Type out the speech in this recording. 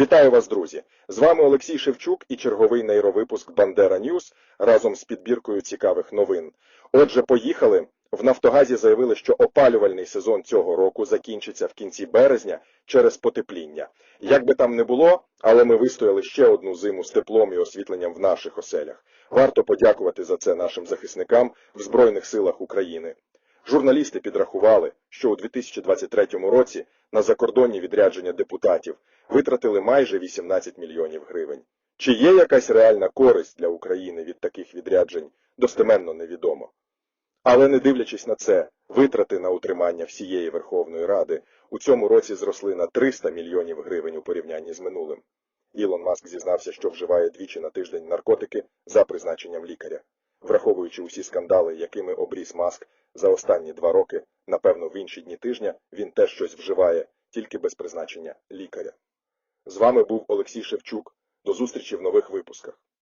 Вітаю вас, друзі! З вами Олексій Шевчук і черговий нейровипуск Бандера Ньюс разом з підбіркою цікавих новин. Отже, поїхали. В Нафтогазі заявили, що опалювальний сезон цього року закінчиться в кінці березня через потепління. Як би там не було, але ми вистояли ще одну зиму з теплом і освітленням в наших оселях. Варто подякувати за це нашим захисникам в Збройних силах України. Журналісти підрахували, що у 2023 році на закордонні відрядження депутатів витратили майже 18 мільйонів гривень. Чи є якась реальна користь для України від таких відряджень, достеменно невідомо. Але не дивлячись на це, витрати на утримання всієї Верховної Ради у цьому році зросли на 300 мільйонів гривень у порівнянні з минулим. Ілон Маск зізнався, що вживає двічі на тиждень наркотики за призначенням лікаря. Враховуючи усі скандали, якими обріз Маск за останні два роки, напевно, в інші дні тижня він теж щось вживає, тільки без призначення лікаря. З вами був Олексій Шевчук. До зустрічі в нових випусках.